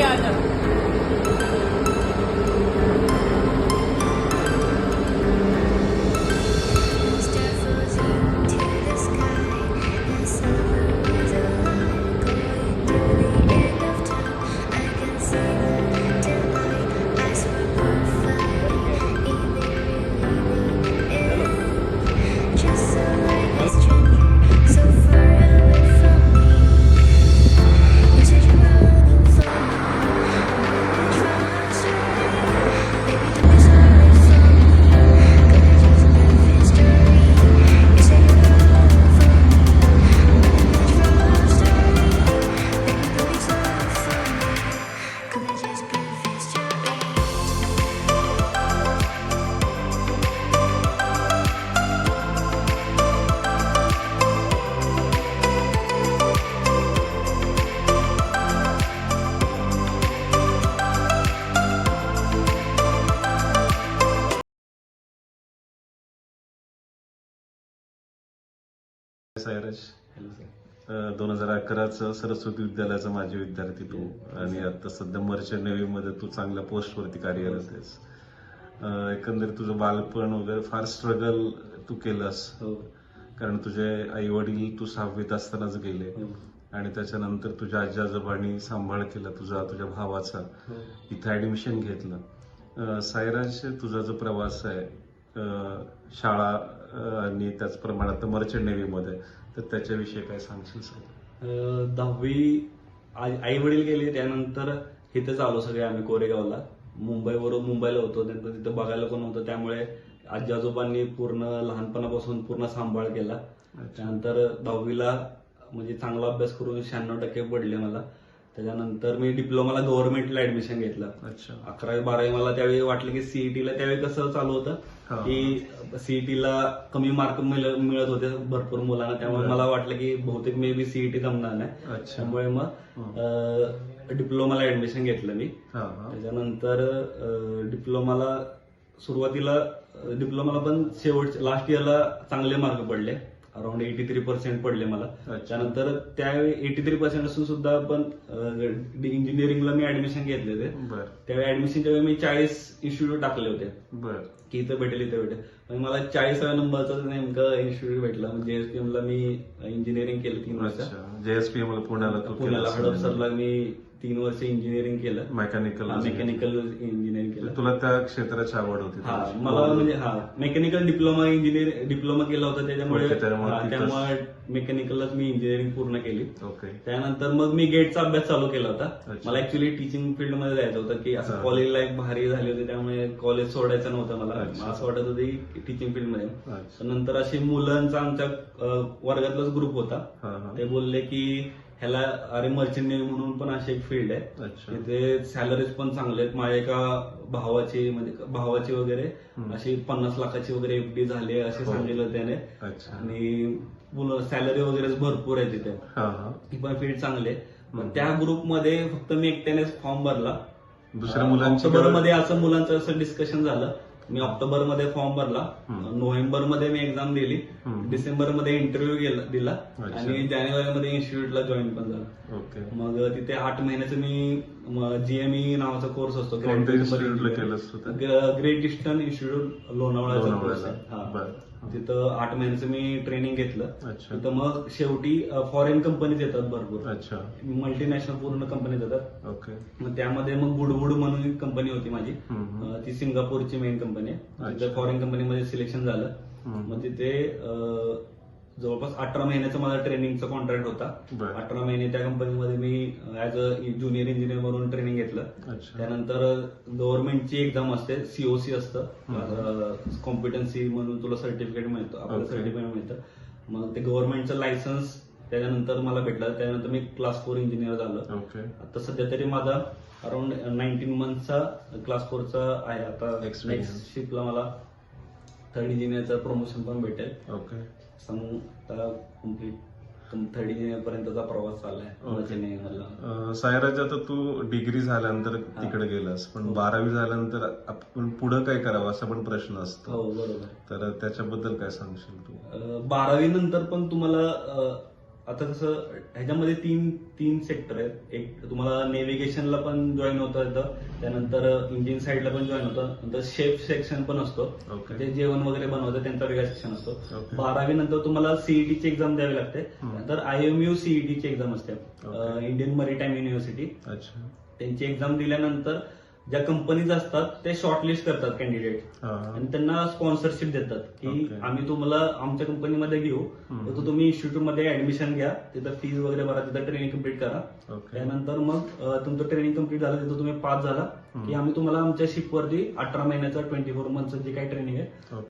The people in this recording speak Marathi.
Mariana. सायराज. दोन हजार अकराचं सरस्वती विद्यालयाचा माजी विद्यार्थी तू. आणि आता सध्या मर्चंट नेव्ही मध्ये तू चांगल्या पोस्टवरती कार्यरत आहेस. एकंदरीत तुझं बालपण वगैरे फार स्ट्रगल तू केलंस. हो. कारण तुझे आई वडील तू सहावीत असतानाच गेले. हो. आणि त्याच्यानंतर तुझ्या आजी आजोबांनी सांभाळ केला तुझा तुझ्या भावाचा. हो. इथं ऍडमिशन घेतलं. सायराज तुझा जो प्रवास आहे शाळा आणि त्याचप्रमाणे आता मर्चंट नेव्हीमध्ये तर त्याच्याविषयी काय सांगशील सर? दहावी आई वडील गेले त्यानंतर इथंच आलो सगळे आम्ही कोरेगावला. मुंबईवरून मुंबईला होतो नंतर तिथं बघायला कोण होतं त्यामुळे आजी आजोबांनी पूर्ण लहानपणापासून पूर्ण सांभाळ केला. त्यानंतर दहावीला म्हणजे चांगला अभ्यास करून शहाण्णव टक्के पडले मला. त्याच्यानंतर मी डिप्लोमाला गव्हर्नमेंटला ऍडमिशन घेतलं. अच्छा. अकरावी बारावी मला त्यावेळी वाटलं की सीईटीला त्यावेळी कसं चालू होतं. की सीईटीला कमी मार्क मिळत होते भरपूर मुलांना. त्यामुळे. मला वाटलं की बहुतेक मे बी सीईटी जमणार नाही. त्यामुळे मग डिप्लोमाला ऍडमिशन घेतलं मी. त्याच्यानंतर डिप्लोमाला सुरुवातीला डिप्लोमाला पण शेवट लास्ट इयरला चांगले मार्क पडले. अराउंड एटी थ्री पर्सेंट पडले मला. त्यानंतर त्यावेळी एटी थ्री पर्सेंट असून सुद्धा पण इंजिनिअरिंगला मी ऍडमिशन घेतले होते. बर. त्यावेळी ऍडमिशनच्या वेळी मी चाळीस इन्स्टिट्यूट टाकले होते. की इथं भेटेल इथं भेटेल. पण मला चाळीसाव्या नंबरचं नेमकं इन्स्टिट्यूट भेटलं म्हणजे एसपीएम ला मी इंजिनिअरिंग केलं तीन वर्ष. अच्छा. जेएसपी मला पुण्याला पुण्याला हडपसरला मी तीन वर्ष इंजिनिअरिंग केलं. मेकॅनिकल मेकॅनिकल इंजिनिअरिंग केलं. तुला त्या क्षेत्राची आवड होती हा. मला म्हणजे हा मेकॅनिकल डिप्लोमा इंजिनिअर डिप्लोमा केला होता त्याच्यामुळे त्यामुळे मेकॅनिकललाच मी इंजिनिअरिंग पूर्ण केली. ओके. त्यानंतर मग मी गेटचा अभ्यास चालू केला होता. मला ऍक्च्युली टीचिंग फील्डमध्ये जायचं होतं की असं. कॉलेज लाईफ भारी झाली होती त्यामुळे कॉलेज सोडायचं नव्हतं मला. असं वाटत होतं की टीचिंग फील्डमध्ये. अच्छा. तर नंतर अशी मुलांचा आमच्या वर्गातलाच ग्रुप होता. ते बोलले की ह्याला अरे मर्चंट नेव्ही म्हणून पण अशी एक फील्ड आहे. तिथे सॅलरीज पण चांगले आहेत. माझ्या एका भावाची म्हणजे भावाची वगैरे. अशी पन्नास लाखाची वगैरे एफडी झाली असे हो. सांगितलं त्याने. आणि सॅलरी वगैरे भरपूर आहे तिथे. ही पण फील्ड चांगली आहे. त्या ग्रुपमध्ये फक्त मी एकट्यानेच फॉर्म भरला. दुसऱ्या मुलांची ऑक्टोबरमध्ये असं मुलांचं असं डिस्कशन झालं. मी ऑक्टोबरमध्ये फॉर्म भरला. नोव्हेंबरमध्ये मी एक्झाम दिली. डिसेंबरमध्ये इंटरव्ह्यू दिला. आणि जानेवारी मध्ये इन्स्टिट्यूटला जॉईन पण झालं. ओके. मग तिथे आठ महिन्याचं मी जीएमई नावाचा कोर्स असतो? ग्रेट इस्टर्न इन्स्टिट्यूट लोणावळ्याचा कोर्स तिथं आठ महिन्याचं मी ट्रेनिंग घेतलं. अच्छा. तिथं मग शेवटी फॉरेन कंपनीज येतात भरपूर. अच्छा. मल्टीनॅशनल पूर्ण कंपनीज येतात ओके. मग त्यामध्ये मग बुडबुड म्हणून एक कंपनी होती माझी. ती सिंगापूरची मेन कंपनी आहे. फॉरेन कंपनीमध्ये सिलेक्शन झालं. मग तिथे जवळपास अठरा महिन्याचा माझा ट्रेनिंगचा कॉन्ट्रॅक्ट होता. अठरा महिने त्या कंपनीमध्ये मी ऍज अ ज्युनियर इंजिनियर म्हणून ट्रेनिंग घेतलं. त्यानंतर गव्हर्नमेंटची एक्झाम असते सीओसी असतं. कॉम्पिटन्सी म्हणून तुला सर्टिफिकेट मिळतं आपलं. सर्टिफिकेट मिळतं. मग ते गव्हर्नमेंटचं लायसन्स त्याच्यानंतर मला भेटलं. त्यानंतर मी क्लास फोर इंजिनियर झालो. आता सध्या तरी माझा अराउंड नाईन्टीन मंथचा क्लास फोरचा आहे. आता शिपला मला थर्ड इंजिनियरचं प्रमोशन पण भेटेल. कंप्लीट पर्यंतचा प्रवास चाललाय. चेन्नई मधला अं, सायराज आता तू डिग्री झाल्यानंतर तिकडे गेलास पण बारावी झाल्यानंतर आपण पुढं काय करावं असा पण प्रश्न असतो. हो बरोबर. तर त्याच्याबद्दल काय सांगशील तू? बारावी नंतर पण तुम्हाला आता कसं ह्याच्यामध्ये तीन तीन सेक्टर आहेत. एक तुम्हाला नेव्हिगेशनला पण जॉईन होता येतं त्यानंतर इंजिन साईडला पण जॉईन होतं. नंतर शेफ सेक्शन पण असतो. ओके ते जेवण वगैरे बनवतं त्यांचा वेगळा सेक्शन असतो. बारावी नंतर तुम्हाला सीईटीची एक्झाम द्यावी लागते. हम्म. नंतर आयएमयू सीईटीची एक्झाम असते. ओके. इंडियन मरीटाईम युनिव्हर्सिटी अच्छा. त्यांची एक्झाम दिल्यानंतर ज्या कंपनीज असतात ते शॉर्टलिस्ट करतात कॅन्डिडेट आणि त्यांना स्पॉन्सरशिप देतात. की. आम्ही तुम्हाला आमच्या कंपनीमध्ये घेऊ. तर तुम्ही इन्स्टिट्यूटमध्ये ऍडमिशन घ्या. तिथं फीज वगैरे भरा. तिथं ट्रेनिंग कंप्लीट करा. ओके त्यानंतर मग अं, तुमचं ट्रेनिंग कंप्लीट झालं तिथं तुम्ही पास झाला. की. आम्ही तुम्हाला आमच्या शिपवरती अठरा महिन्याचं ट्वेंटी फोर मंथचं जे काही ट्रेनिंग आहे